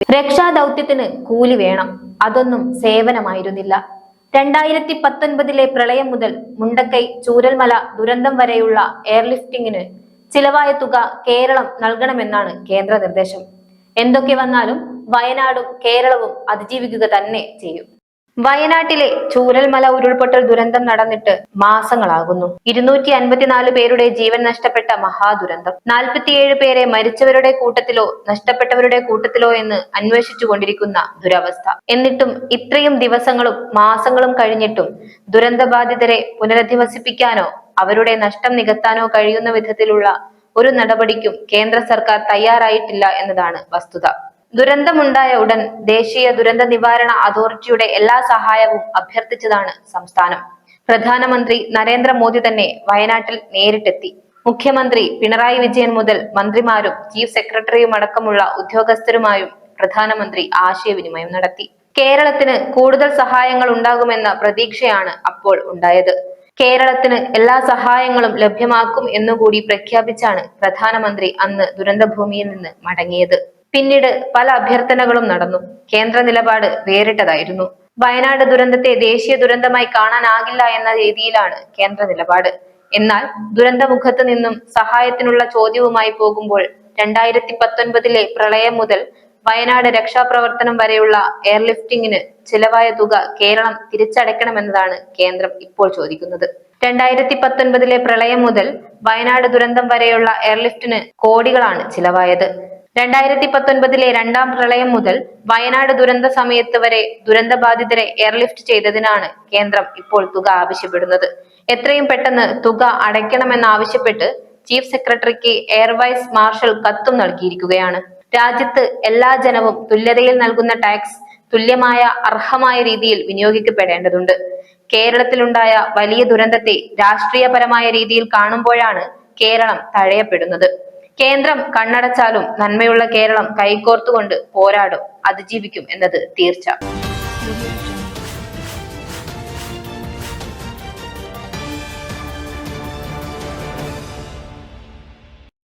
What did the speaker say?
രക്ഷാദൗത്യത്തിന് കൂലി വേണം. അതൊന്നും സേവനമായിരുന്നില്ല. രണ്ടായിരത്തി പത്തൊൻപതിലെ പ്രളയം മുതൽ മുണ്ടക്കൈ ചൂരൽമല ദുരന്തം വരെയുള്ള എയർലിഫ്റ്റിംഗിന് ചിലവായ തുക കേരളം നൽകണമെന്നാണ് കേന്ദ്ര നിർദ്ദേശം എന്തൊക്കെ വന്നാലും വയനാടും കേരളവും അതിജീവിക്കുക തന്നെ ചെയ്യും. വയനാട്ടിലെ ചൂരൽമല ഉരുൾപൊട്ടൽ ദുരന്തം നടന്നിട്ട് മാസങ്ങളാകുന്നു. ഇരുന്നൂറ്റി അൻപത്തിനാല് പേരുടെ ജീവൻ നഷ്ടപ്പെട്ട മഹാദുരന്തം. നാൽപ്പത്തിയേഴ് പേരെ മരിച്ചവരുടെ കൂട്ടത്തിലോ നഷ്ടപ്പെട്ടവരുടെ കൂട്ടത്തിലോ എന്ന് അന്വേഷിച്ചു കൊണ്ടിരിക്കുന്ന ദുരവസ്ഥ. എന്നിട്ടും ഇത്രയും ദിവസങ്ങളും മാസങ്ങളും കഴിഞ്ഞിട്ടും ദുരന്തബാധിതരെ പുനരധിവസിപ്പിക്കാനോ അവരുടെ നഷ്ടം നികത്താനോ കഴിയുന്ന വിധത്തിലുള്ള ഒരു നടപടിക്കും കേന്ദ്ര സർക്കാർ തയ്യാറായിട്ടില്ല എന്നതാണ് വസ്തുത. ദുരന്തമുണ്ടായ ഉടൻ ദേശീയ ദുരന്ത നിവാരണ അതോറിറ്റിയുടെ എല്ലാ സഹായവും അഭ്യർത്ഥിച്ചതാണ് സംസ്ഥാനം. പ്രധാനമന്ത്രി നരേന്ദ്രമോദി തന്നെ വയനാട്ടിൽ നേരിട്ടെത്തി. മുഖ്യമന്ത്രി പിണറായി വിജയൻ മുതൽ മന്ത്രിമാരും ചീഫ് സെക്രട്ടറിയും അടക്കമുള്ള ഉദ്യോഗസ്ഥരുമായും പ്രധാനമന്ത്രി ആശയവിനിമയം നടത്തി. കേരളത്തിന് കൂടുതൽ സഹായങ്ങൾ ഉണ്ടാകുമെന്ന പ്രതീക്ഷയാണ് അപ്പോൾ ഉണ്ടായത്. കേരളത്തിന് എല്ലാ സഹായങ്ങളും ലഭ്യമാക്കും എന്നുകൂടി പ്രഖ്യാപിച്ചാണ് പ്രധാനമന്ത്രി അന്ന് ദുരന്തഭൂമിയിൽ നിന്ന് മടങ്ങിയത്. പിന്നീട് പല അഭ്യർത്ഥനകളും നടന്നു. കേന്ദ്ര നിലപാട് വേറിട്ടതായിരുന്നു. വയനാട് ദുരന്തത്തെ ദേശീയ ദുരന്തമായി കാണാനാകില്ല എന്ന രീതിയിലാണ് കേന്ദ്ര നിലപാട്. എന്നാൽ ദുരന്തമുഖത്ത് നിന്നും സഹായത്തിനുള്ള ചോദ്യവുമായി പോകുമ്പോൾ രണ്ടായിരത്തി പത്തൊൻപതിലെ പ്രളയം മുതൽ വയനാട് രക്ഷാപ്രവർത്തനം വരെയുള്ള എയർലിഫ്റ്റിംഗിന് ചിലവായ തുക കേരളം തിരിച്ചടയ്ക്കണമെന്നതാണ് കേന്ദ്രം ഇപ്പോൾ ചോദിക്കുന്നത്. രണ്ടായിരത്തി പത്തൊൻപതിലെ പ്രളയം മുതൽ വയനാട് ദുരന്തം വരെയുള്ള എയർലിഫ്റ്റിന് കോടികളാണ് ചിലവായത്. രണ്ടായിരത്തി പത്തൊൻപതിലെ രണ്ടാം പ്രളയം മുതൽ വയനാട് ദുരന്ത സമയത്ത് വരെ ദുരന്തബാധിതരെ എയർലിഫ്റ്റ് ചെയ്തതിനാണ് കേന്ദ്രം ഇപ്പോൾ തുക ആവശ്യപ്പെടുന്നത്. എത്രയും പെട്ടെന്ന് തുക അടയ്ക്കണമെന്നാവശ്യപ്പെട്ട് ചീഫ് സെക്രട്ടറിക്ക് എയർ വൈസ് മാർഷൽ കത്തും നൽകിയിരിക്കുകയാണ്. രാജ്യത്ത് എല്ലാ ജനവും തുല്യതയിൽ നൽകുന്ന ടാക്സ് തുല്യമായ അർഹമായ രീതിയിൽ വിനിയോഗിക്കപ്പെടേണ്ടതുണ്ട്. കേരളത്തിലുണ്ടായ വലിയ ദുരന്തത്തെ രാഷ്ട്രീയപരമായ രീതിയിൽ കാണുമ്പോഴാണ് കേരളം തഴയപ്പെടുന്നത്. കേന്ദ്രം കണ്ണടച്ചാലും നന്മയുള്ള കേരളം കൈകോർത്തുകൊണ്ട് പോരാടും അതിജീവിക്കും എന്നത് തീർച്ച.